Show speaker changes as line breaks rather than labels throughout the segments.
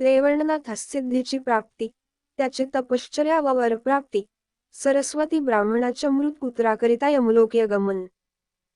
रेवणनाथास सिद्धीची प्राप्ती त्याची तपश्चर्या व वरप्राप्ती सरस्वती ब्राह्मणाच्या मृत पुत्राकरिता यमलोकीय गमन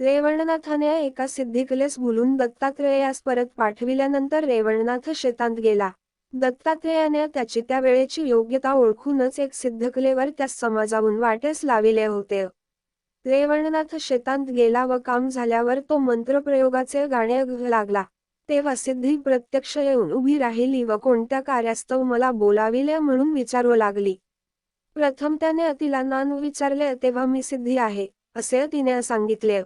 रेवणनाथाने एका सिद्धिकलेस बोलून दत्तात्रेयास परत पाठविल्यानंतर रेवणनाथ शेतांत गेला. दत्तात्रेयाने त्याची त्या वेळेची योग्यता ओळखूनच एक सिद्धकलेवर त्यास समाजावून वाटेस लाविले होते. रेवणनाथ शेतांत गेला व काम झाल्यावर तो मंत्रप्रयोगाचे गाणे लागला. तेव्हा सिद्धी प्रत्यक्ष येऊन उभी राहिली व कोणत्या कार्यास्तव मला बोलाविले म्हणून विचारू लागली. प्रथम त्याने तिला नान विचारले तेव्हा मी सिद्धी आहे असे तिने सांगितले.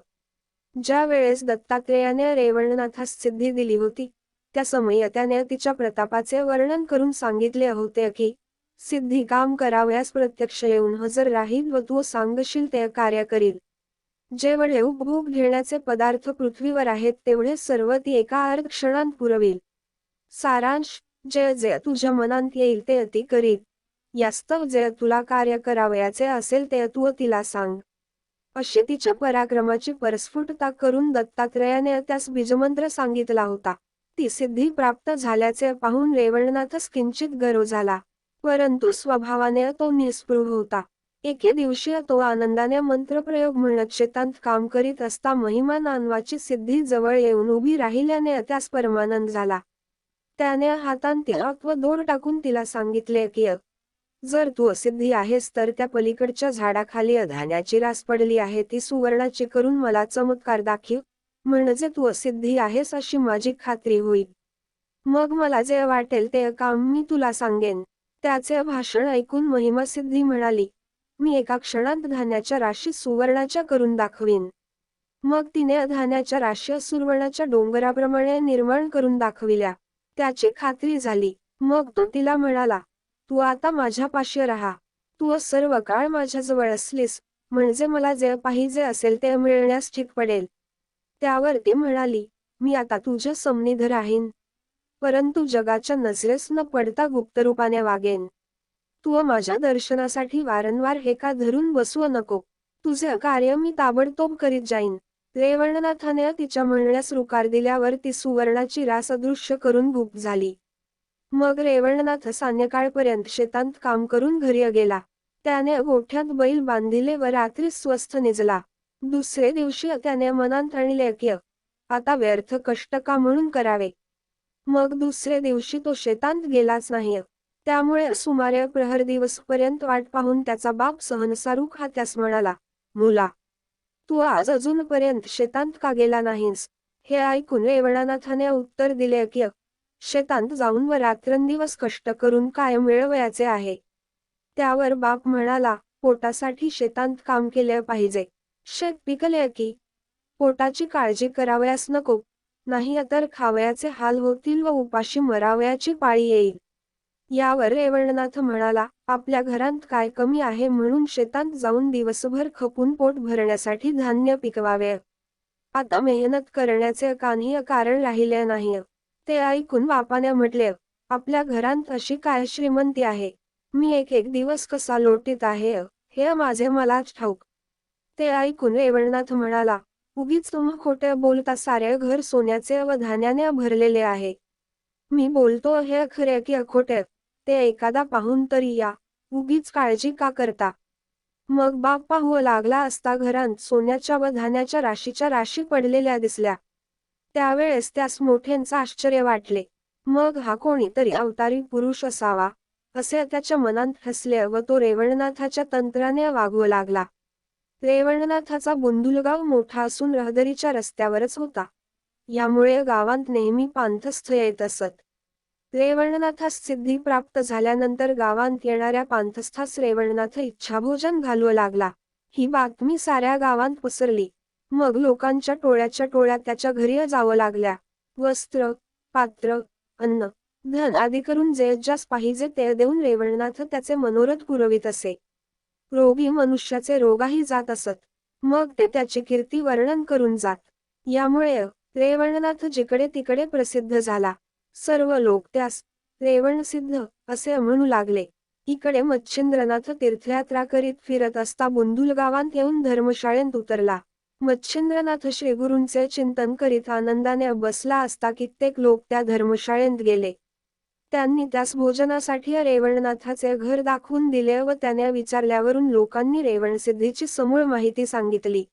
ज्या वेळेस दत्तात्रेयाने रेवणनाथास सिद्धी दिली होती त्या समयी त्याने तिच्या प्रतापाचे वर्णन करून सांगितले होते की सिद्धी काम करावयास प्रत्यक्ष येऊन हजर राहील व तू सांगशील ते कार्य करील. जेवढे उपभोग घेण्याचे पदार्थ पृथ्वीवर आहेत तेवढे सर्व ती एका अर्ध क्षणात पुरवील. सारांश जे जे तुझ्या मनात येईल ते अति करील यास्तव जे तुला कार्य करावयाचे असेल ते तू तिला सांग. अशी तिच्या पराक्रमाची परस्फुटता करून दत्तात्रयाने त्यास बीजमंत्र सांगितला होता. ती सिद्धी प्राप्त झाल्याचे पाहून रेवणनाथस किंचित गर्व झाला. परंतु स्वभावाने तो निस्पृह होता. एके दिवशी तो आनंदाने मंत्रप्रयोग म्हणत शेतात काम करीत असता महिमा नानवाची सिद्धी जवळ येऊन उभी राहिल्याने त्यास परमानंद झाला. त्याने हातांत तिळक व दोर टाकून तिला सांगितले की जर तू असिद्धी आहेस तर त्या पलीकडच्या झाडाखाली धान्याची रास पडली आहे ती सुवर्णाची करून मला चमत्कार दाखीव म्हणजे तू असिद्धी आहेस अशी माझी खात्री होईल. मग मला जे वाटेल ते काम मी तुला सांगेन. त्याचे भाषण ऐकून महिमा सिद्धी म्हणाली मी एका क्षणात धान्याच्या राशी सुवर्णाच्या करून दाखवीन. मग तिने धान्याच्या राशी सुवर्णाच्या डोंगराप्रमाणे निर्माण करून दाखविल्या. त्याची खात्री झाली. मग तो तिला म्हणाला तू आता माझ्यापाशी राहा. तू सर्व काळ माझ्याजवळ असलीस. म्हणजे मला जे पाहिजे असेल ते मिळण्यास ठीक पडेल. त्यावर ती म्हणाली मी आता तुझ्या समनिध राहीन. परंतु जगाच्या नजरेस न पडता गुप्तरूपाने वागेन. तू माझ्या दर्शनासाठी वारंवार हेका धरून बसू नको? तुझे कार्य मी ताबडतोब करीत जाईन. रेवणनाथाने तिच्या म्हणण्यास रुकार दिल्यावर ती सुवर्णाची रास अदृश्य करून गुप्त झाली. मग रेवणनाथ सायंकाळपर्यंत शेतांत काम करून घरी गेला. त्याने गोठ्यात बैल बांधिले व रात्री स्वस्थ निजला. दुसरे दिवशी त्याने मनात आणले की आता व्यर्थ कष्ट का म्हणून करावे? मग दुसरे दिवशी तो शेतांत गेलाच नाही. त्यामुळे सुमारे प्रहर दिवसपर्यंत वाट पाहून त्याचा बाप सहनसारुख हा त्यास म्हणाला मुला तू आज अजूनपर्यंत शेतांत का गेला नाहीस? हे ऐकून रेवणानाथाने उत्तर दिले की शेतांत जाऊन व रात्रंदिवस कष्ट करून काय मिळवयाचे आहे त्यावर बाप म्हणाला पोटासाठी शेतांत काम केले पाहिजे. शेत पिकले की पोटाची काळजी करावयास नको. नाही तर खावयाचे हाल होतील व उपाशी मरावयाची पाळी येईल. यावर रेवणनाथ म्हणाला आपल्या घरात काय कमी आहे म्हणून शेतात जाऊन दिवसभर खपून पोट भरण्यासाठी धान्य पिकवावे. आता मेहनत करण्याचे काहीही कारण राहिले नाही. ते ऐकून बापाने म्हटले आपल्या घरात अशी काय श्रीमंती आहे? मी एक एक दिवस कसा लोटीत आहे? हे माझे मलाच ठाऊक. ते ऐकून रेवणनाथ म्हणाला उगीच तुम्ही खोटे बोलता सारे घर सोन्याचे व धान्याने भरलेले आहे. मी बोलतो हे खरे की खोटे ते एखादा पाहून तरी या. उगीच काळजी का करता? मग बाप पाहू लागला असता घरात सोन्याच्या व धान्याच्या राशीच्या राशी पडलेल्या दिसल्या. त्यावेळेस त्यास मोठ्यांचं आश्चर्य वाटले. मग हा कोणीतरी अवतारी पुरुष असावा असे त्याच्या मनात हसले व तो रेवणनाथाच्या तंत्राने वागवू लागला. रेवणनाथाचा बुंदुलगाव मोठा असून रहदरीच्या रस्त्यावरच होता. यामुळे गावात नेहमी पांथस्थ येत असत. रेवणनाथास सिद्धी प्राप्त झाल्यानंतर गावांत येणाऱ्या पांथस्थास रेवणनाथ इच्छाभोजन घालू लागला. ही बातमी साऱ्या गावांत पसरली. मग लोकांच्या टोळ्याच्या टोळ्या त्याच्या घरी जावं लागल्या. वस्त्र पात्र अन्न धन आदी करून जे ज्यास पाहिजे ते देऊन रेवणनाथ त्याचे मनोरथ पुरवित असे. रोगी मनुष्याचे रोगाही जात असत. मग ते त्याची कीर्ती वर्णन करून जात. यामुळे रेवणनाथ जिकडे तिकडे प्रसिद्ध झाला. सर्व लोक त्यास रेवणसिद्ध असे म्हणू लागले. इकडे मच्छिंद्रनाथ तीर्थयात्रा करीत फिरत असता बुंदुल गावात येऊन धर्मशाळेत उतरला. मच्छिंद्रनाथ श्रीगुरूंचे चिंतन करीत आनंदाने बसला असता कित्येक लोक त्या धर्मशाळेत गेले. त्यांनी त्यास भोजनासाठी रेवणनाथाचे घर दाखवून दिले व त्याने विचारल्यावरून लोकांनी रेवणसिद्धीची समूळ माहिती सांगितली.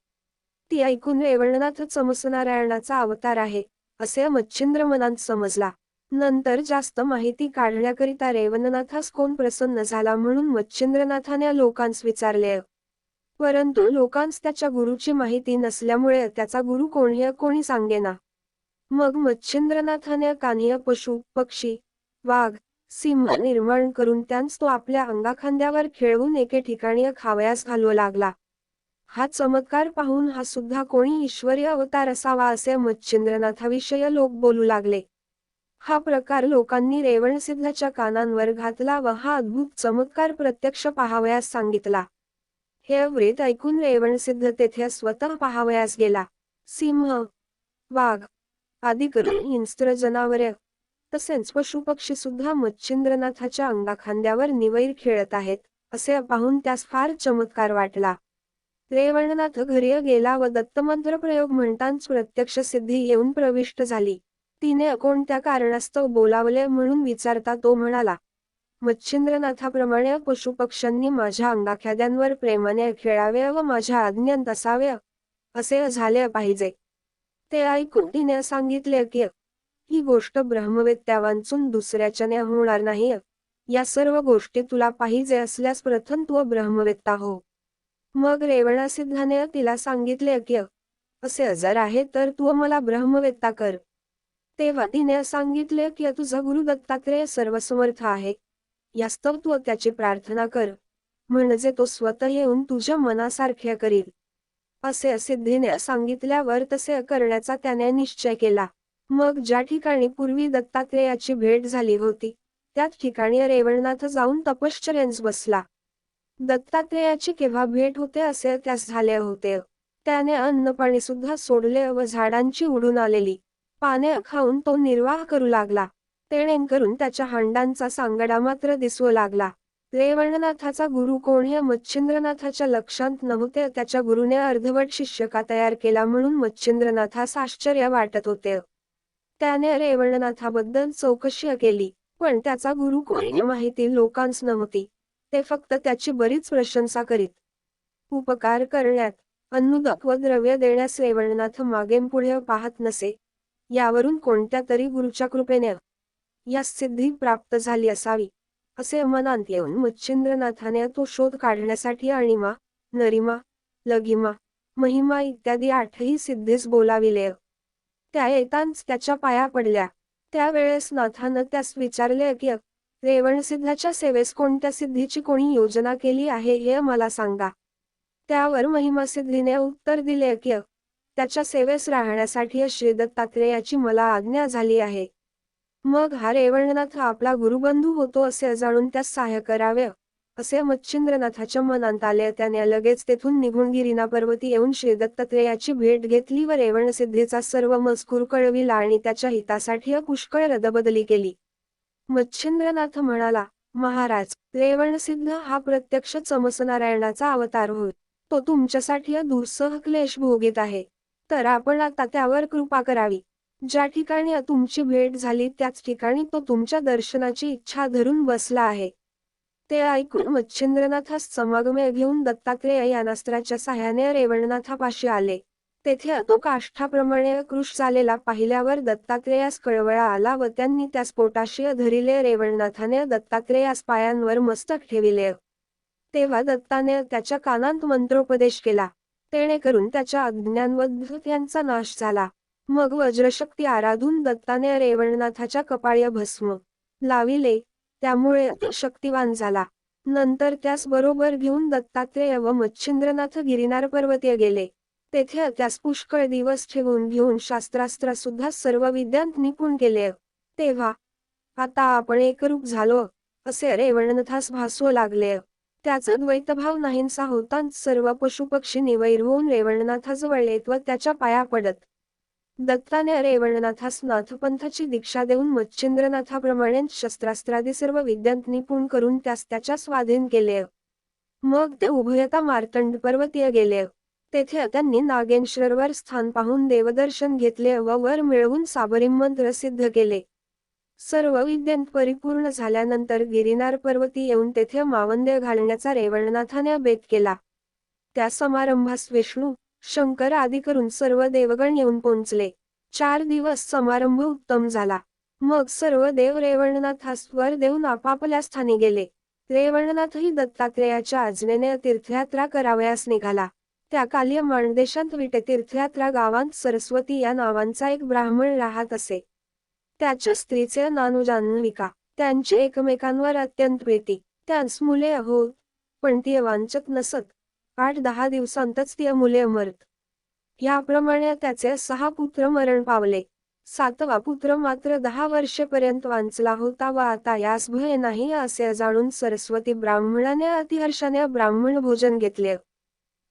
ती ऐकून रेवणनाथ चमसनारायणाचा अवतार आहे असे मच्छिंद्र मनात समजला. नंतर जास्त माहिती काढण्याकरिता रेवणनाथास कोण प्रसन्न झाला म्हणून मच्छिंद्रनाथाने लोकांस विचारले. परंतु लोकांस त्याच्या गुरुची माहिती नसल्यामुळे त्याचा गुरु कोणी कोणी सांगेना. मग मच्छिंद्रनाथाने कान्य पशु पक्षी वाघ सिंह निर्माण करून त्यांस तो आपल्या अंगाखांद्यावर खेळवून एके ठिकाणी खावयास घालू लागला. हा चमत्कार पाहून हा सुद्धा कोणी ईश्वरी अवतार असावा असे मच्छिंद्रनाथाविषयी लोक बोलू लागले. हा प्रकार लोकांनी रेवणसिद्धाच्या कानांवर घातला व हा अद्भुत चमत्कार प्रत्यक्ष पाहावयास सांगितला. हे व्रीत ऐकून रेवणसिद्ध तेथे स्वतः पाहावयास गेला. सिंह वाघ आदी करून हिंस्त्र जनावरे तसेच पशुपक्षी सुद्धा मच्छिंद्रनाथाच्या अंगाखांद्यावर निवैर खेळत आहेत असे पाहून त्यास फार चमत्कार वाटला. रेवणनाथ घरी गेला व दत्तमंत्र प्रयोग म्हणताच प्रत्यक्ष सिद्धी येऊन प्रविष्ट झाली. तिने कोणत्या कारणास्तव बोलावले म्हणून विचारता तो म्हणाला मच्छिंद्रनाथाप्रमाणे पशुपक्ष्यांनी माझ्या अंगाख्याद्यांवर प्रेमाने खेळावे व माझ्या आज्ञात असावे असे झाले पाहिजे ते ऐकून तिने सांगितले की ही गोष्ट ब्रह्मवेत्या वांचून दुसऱ्याच्याने होणार नाही. या सर्व गोष्टी तुला पाहिजे असल्यास प्रथम तू ब्रह्मवेत्ता हो मग रेवणासिद्धाने तिला सांगितले की असे अजर आहे तर तू मला ब्रह्मवेत्ता कर. तेव्हा तिने सांगितले की तुझा गुरु दत्तात्रेय सर्वसमर्थ आहे. यास्तव तू त्याची प्रार्थना कर. म्हणजे तो स्वतः येऊन तुझ्या मनासारखे करील. असे सिद्धीने सांगितल्यावर तसे करण्याचा त्याने निश्चय केला. मग ज्या ठिकाणी पूर्वी दत्तात्रेयाची भेट झाली होती त्याच ठिकाणी रेवणनाथ जाऊन तपश्चर्यांस बसला. दत्तात्रेयाची केव्हा भेट होते असे त्यास झाले होते. त्याने अन्न पाणी सुद्धा सोडले व झाडांची उडून आलेली. पाने खाऊन तो निर्वाह करू लागला. करून त्याच्या हांडांचा सांगडा मात्र दिसू लागला. रेवणनाथाचा गुरु कोण हे मच्छिंद्रनाथाच्या लक्षात नव्हते. त्याच्या गुरुने अर्धवट शिष्यका तयार केला म्हणून मच्छिंद्रनाथास आश्चर्य वाटत होते. त्याने रेवणनाथाबद्दल चौकशी केली पण त्याचा गुरु कोण माहिती लोकांस नव्हती. ते फक्त त्याची बरीच प्रशंसा करीत. उपकार करण्यात अनुदक व द्रव्य देण्यास रेवणनाथ मागे पुढे पाहत नसे. यावरून कोणत्या तरी गुरुच्या कृपेने या सिद्धी प्राप्त झाली असावी असे मनात येऊन मच्छिंद्रनाथाने तो शोध काढण्यासाठी अणिमा नरिमा लघिमा महिमा इत्यादी आठही सिद्धीस बोलाविले. त्या येताच त्याच्या पाया पडल्या. त्यावेळेस नाथानं त्यास विचारले की रेवणसिद्धाच्या सेवेस कोणत्या सिद्धीची कोणी योजना केली आहे हे मला सांगा. त्यावर महिमा सिद्धीने उत्तर दिले की त्याच्या सेवेस राहण्यासाठी श्री दत्तात्रेयाची मला आज्ञा झाली आहे. मग हा रेवणनाथ आपला गुरुबंधू होतो असे जाणून त्यास सहाय्य करावे असे मच्छिंद्रनाथाच्या मनात आले. त्याने लगेच तेथून निघून गिरिना पर्वती येऊन श्री दत्तात्रेयाची भेट घेतली व रेवणसिद्धीचा सर्व मजकूर कळविला आणि त्याच्या हितासाठी पुष्कळ रदबदली केली. मच्छिंद्रनाथ म्हणाला महाराज रेवणसिद्ध हा प्रत्यक्ष चमसनारायणाचा अवतार होय. तो तुमच्यासाठी दुःसह क्लेश भोगीत आहे. तर आपण आता त्यावर कृपा करावी. ज्या ठिकाणी तुमची भेट झाली त्याच ठिकाणी तो तुमच्या दर्शनाची इच्छा धरून बसला आहे. ते ऐकून मच्छिंद्रनाथास समागमे घेऊन दत्तात्रेय या नस्त्राच्या साह्याने रेवणनाथापाशी आले. तेथे तो काष्ठाप्रमाणे कृष झालेला पाहिल्यावर दत्तात्रेयास कळवळा आला व त्यांनी त्यास पोटाशी धरिले रेवणनाथाने दत्तात्रेयास पायांवर मस्तक ठेविले. तेव्हा दत्ताने त्याच्या कानांत मंत्रोपदेश केला. तेणे करून त्याच्या अज्ञान यांचा नाश झाला. मग वज्रशक्ती आराधून दत्ताने रेवणनाथाच्या कपाळी भस्म लाविले. त्यामुळे शक्तिवान झाला. नंतर त्यास बरोबर घेऊन दत्तात्रेय व मच्छिंद्रनाथ गिरिनार पर्वतीय गेले. तेथे त्यास पुष्कळ दिवस ठेवून घेऊन शास्त्रास्त्र सुद्धा सर्व विद्यांत निपुण केले. तेव्हा आता आपण एकरूप झालो असे रेवणनाथास भासू लागले. त्याचा द्वैतभाव नाहींसा होताच सर्व पशुपक्षी निवैर होऊन रेवणनाथाजवळ येत व त्याच्या पाया पडत. दत्ताने रेवणनाथास नाथपंथाची दीक्षा देऊन मच्छिंद्रनाथाप्रमाणे शस्त्रास्त्रादी सर्व विद्यांत निपुण करून त्यास त्याच्या स्वाधीन केले. मग ते उभयता मार्तंड पर्वतीय गेले. तेथे त्यांनी नागेश्वरवर स्थान पाहून देवदर्शन घेतले व वर मिळवून साबरी मंत्र सिद्ध केले. सर्व विद्येत परिपूर्ण झाल्यानंतर गिरिनार पर्वती येऊन तेथे मावंदे घालण्याचा रेवणनाथाने बेत केला. त्या समारंभास विष्णू शंकर आदी करून सर्व देवगण येऊन पोहोचले. चार दिवस समारंभ उत्तम झाला. मग सर्व देव रेवणनाथास वर देऊन आपापल्या स्थानी गेले. रेवणनाथही दत्तात्रेयाच्या आज्ञेने तीर्थयात्रा करावयास निघाला. त्या काली माणदेशांत विटे तीर्थयात्रा गावांत सरस्वती या नावांचा एक ब्राह्मण राहत असे. त्याच्या स्त्रीचे नानू जान्हविका. त्यांची एकमेकांवर अत्यंत प्रीती. त्यांस मुले अहो पण ती वांचक नसत. आठ दहा दिवसांतच ती मुले मरत. याप्रमाणे त्याचे सहा पुत्र मरण पावले. सातवा पुत्र मात्र दहा वर्षेपर्यंत वांचला होता व आता यास भय नाही असे जाणून सरस्वती ब्राह्मणाने अतिहर्षाने ब्राह्मण भोजन घेतले.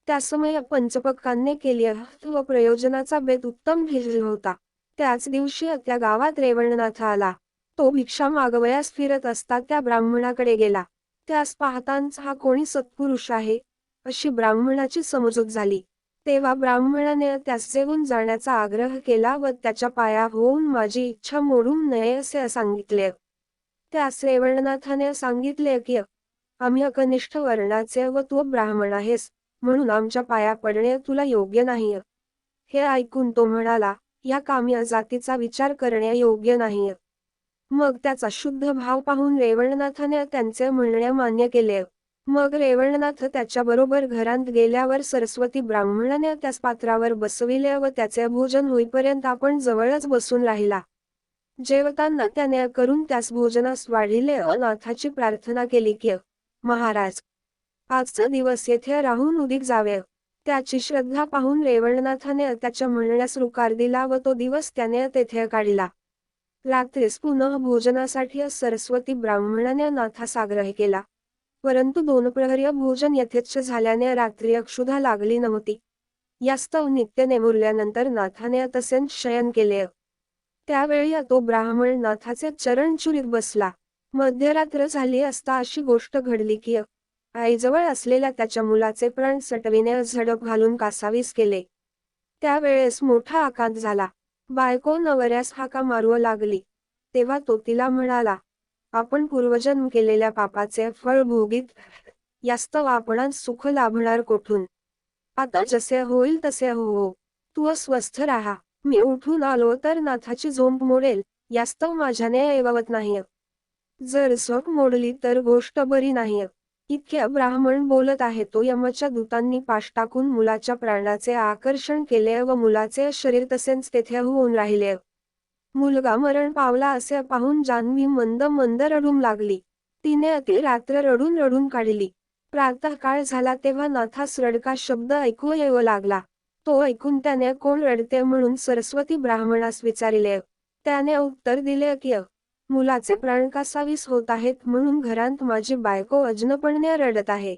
त्या समय पंचपक्कांनी केली व प्रयोजनाचा बेत उत्तम होता. त्याच दिवशी त्या गावात रेवणनाथ आला. तो भिक्षा मागवयास फिरत असता त्या ब्राह्मणाकडे गेला. त्यास पाहताच हा कोणी सत्पुरुष आहे? अशी ब्राह्मणाची समजूत झाली. तेव्हा ब्राह्मणाने त्यास जेवून जाण्याचा आग्रह केला व त्याच्या पाया होऊन माझी इच्छा मोडून नये असे सांगितले. त्यास रेवणनाथाने सांगितले की आम्ही अकनिष्ठ वर्णाचे व तू ब्राह्मण आहेस म्हणून आमच्या पाया पडणे तुला योग्य नाही हे ऐकून तो म्हणाला या काम्या जातीचा विचार करणे योग्य नाही मग त्याचा शुद्ध भाव पाहून रेवणनाथाने त्यांचे म्हणणे मान्य केले. मग रेवणनाथ त्याच्याबरोबर घरांत गेल्यावर सरस्वती ब्राह्मणाने त्याच पात्रावर बसविले व त्याचे भोजन होईपर्यंत आपण जवळच बसून राहिला. जेवताना त्याने करून त्यास भोजनास वाढिले अनाथाची प्रार्थना केली की महाराज आजचा दिवस येथे राहून उदिक जावे. त्याची श्रद्धा पाहून रेवणनाथाने त्याच्या म्हणण्यास रुकार दिला व तो दिवस त्याने तेथे काढला. रात्रीस पुनः भोजनासाठी सरस्वती ब्राह्मणाने नाथास आग्रह केला. परंतु दोन प्रहर्य भोजन यथेच्छ झाल्याने रात्री अक्षुधा लागली नव्हती. यास्तव नित्य नेमुरल्यानंतर नाथाने तसेच शयन केले. त्यावेळी तो ब्राह्मण नाथाचे चरण चुरीत बसला. मध्यरात्र झाली असता अशी गोष्ट घडली की आईजवळ असलेल्या त्याच्या मुलाचे प्राण सटविने झडप घालून कासावीस केले. त्यावेळेस मोठा आकांत झाला. बायको नवऱ्यास हाका मारू लागली. तेव्हा तो तिला म्हणाला आपण पूर्वजन्म केलेल्या पापाचे फळ भोगीत यास्तव आपणास सुख लाभणार कोठून? आता जसे होईल तसे हो हो. तू स्वस्थ राहा. मी उठून आलो तर नाथाची झोंप मोडेल. यास्तव माझ्याने ऐवत नाही जर झोप मोडली तर गोष्ट बरी नाही इतक्या ब्राह्मण बोलत आहे तो यमच्या दूतांनी पाश टाकून मुलाच्या प्राणाचे आकर्षण केले व मुलाचे शरीर तसेच तेथे होऊन राहिले. मुलगा मरण पावला असे पाहून जान्हवी मंद मंद रडून लागली. तिने अति रात्र रडून रडून काढली. प्रातः काळ झाला तेव्हा नाथास रडका शब्द ऐकू येऊ लागला. तो ऐकून त्याने कोण रडते म्हणून सरस्वती ब्राह्मणास विचारिले. त्याने उत्तर दिले की मुलाचे प्राण कासावीस होत आहेत म्हणून घरांत माझी बायको अजनपणे रडत आहे.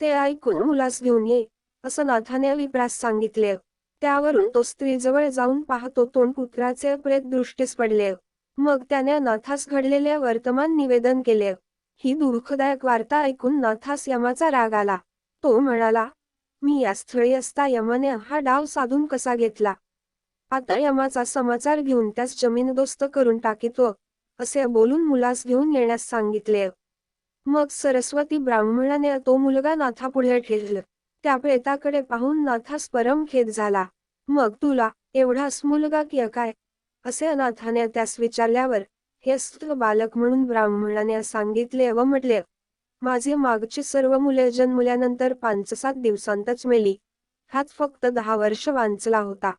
ते ऐकून मुलास घेऊन ये असं नाथाने विप्रास सांगितले. त्यावरून तो स्त्रीजवळ जाऊन पाहतो तोंड पुत्राचे प्रेत दृष्टीस पडले. मग त्याने नाथास घडलेले वर्तमान निवेदन केले. ही दुःखदायक वार्ता ऐकून नाथास यमाचा राग आला. तो म्हणाला मी या स्थळी असता यमाने हा डाव साधून कसा घेतला? आता यमाचा समाचार घेऊन त्यास जमीनदोस्त करून टाकीतो. असे बोलून मुलास घेऊन येण्यास सांगितले. मग सरस्वती ब्राह्मणाने तो मुलगा नाथापुढे ठेवलं. त्या प्रेताकडे पाहून नाथास परम खेद झाला. मग तुला एवढाच मुलगा की काय? असे अनाथाने त्यास विचारल्यावर हे बालक म्हणून ब्राह्मणाने सांगितले व म्हटले माझे मागची सर्व मुले जन्मल्यानंतर पाच सात दिवसांतच मेली. हात फक्त दहा वर्ष वांचला होता.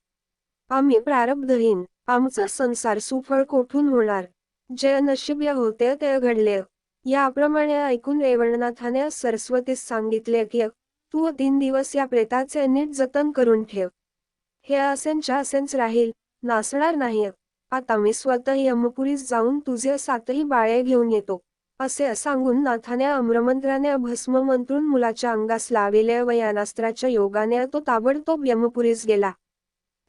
आम्ही प्रारब्धहीन. आमचा संसार सुफळ कोठून होणार? जे या होते ते घडले. याप्रमाणे ऐकून रेवणनाथाने सरस्वतीस सांगितले की तू तीन दिवस या प्रेताचे नीट जतन करून ठेव. हे असेनच्या असेच राहील नासणार नाही. आता मी स्वतः यमपुरीस जाऊन तुझे सातही बाळे घेऊन येतो असे सांगून नाथाने अम्रमंत्राने भस्म मंत्रून मुलाच्या अंगास लाविले व यानास्त्राच्या योगाने तो ताबडतोब यमपुरीस गेला.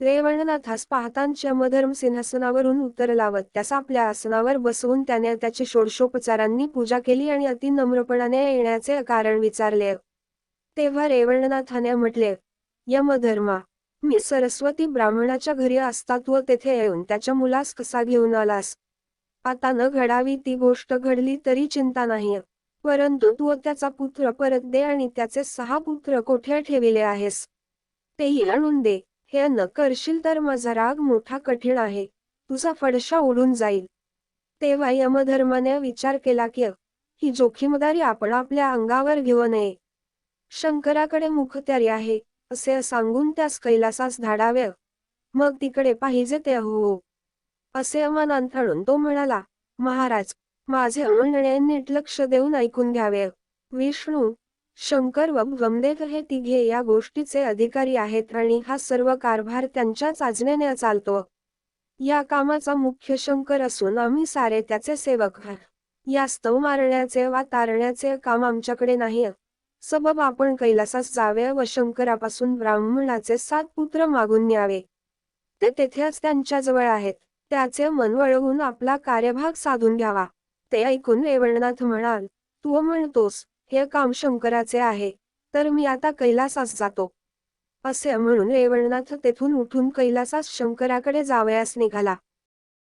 रेवणनाथास पाहतांच्या यमधर्म सिंहासनावरून उतरलावत त्यास आपल्या आसनावर बसवून त्याने त्याची षोडशोपचारांनी पूजा केली आणि अति नम्रपणाने येण्याचे कारण विचारले. तेव्हा रेवणनाथाने म्हटले यमधर्मा मी सरस्वती ब्राह्मणाच्या घरी असता तू तेथे येऊन त्याच्या मुलास कसा घेऊन आलास? आता न घडावी ती गोष्ट घडली तरी चिंता नाही. परंतु तू त्याचा पुत्र परत दे आणि त्याचे सहा पुत्र कोठे ठेविले आहेस? तेही आणून दे. हे न करशील तर माझा राग मोठा कठीण आहे. तुझा फडशा उडून जाईल. तेव्हा यमधर्माने विचार केला की ही जोखीमदारी आपण आपल्या अंगावर घेऊ नये. शंकराकडे मुखत्यारी आहे असे सांगून त्यास कैलासास धाडावे. मग तिकडे पाहिजे ते हो. असे अमान अंथळून तो म्हणाला महाराज माझे म्हणणे नीट लक्ष देऊन ऐकून घ्यावे. विष्णू शंकर व गमदेव हे तिघे या गोष्टीचे अधिकारी आहेत आणि हा सर्व कारभार त्यांच्याच आज्ञेने चालतो. या कामाचा मुख्य शंकर असून आम्ही सारे त्याचे सेवक या स्तव मारण्याचे वा तारण्याचे काम आमच्याकडे नाही. सबब आपण कैलासास जावे व शंकरापासून ब्राह्मणाचे सात पुत्र मागून न्यावे. ते तेथेच त्यांच्याजवळ आहेत. त्याचे मन वळवून आपला कार्यभाग साधून घ्यावा. ते ऐकून रेवणनाथ म्हणाल तू म्हणतोस हे काम शंकराचे आहे तर मी आता कैलासास जातो. असे म्हणून रेवणनाथ तेथून उठून कैलासास शंकराकडे जावयास निघाला.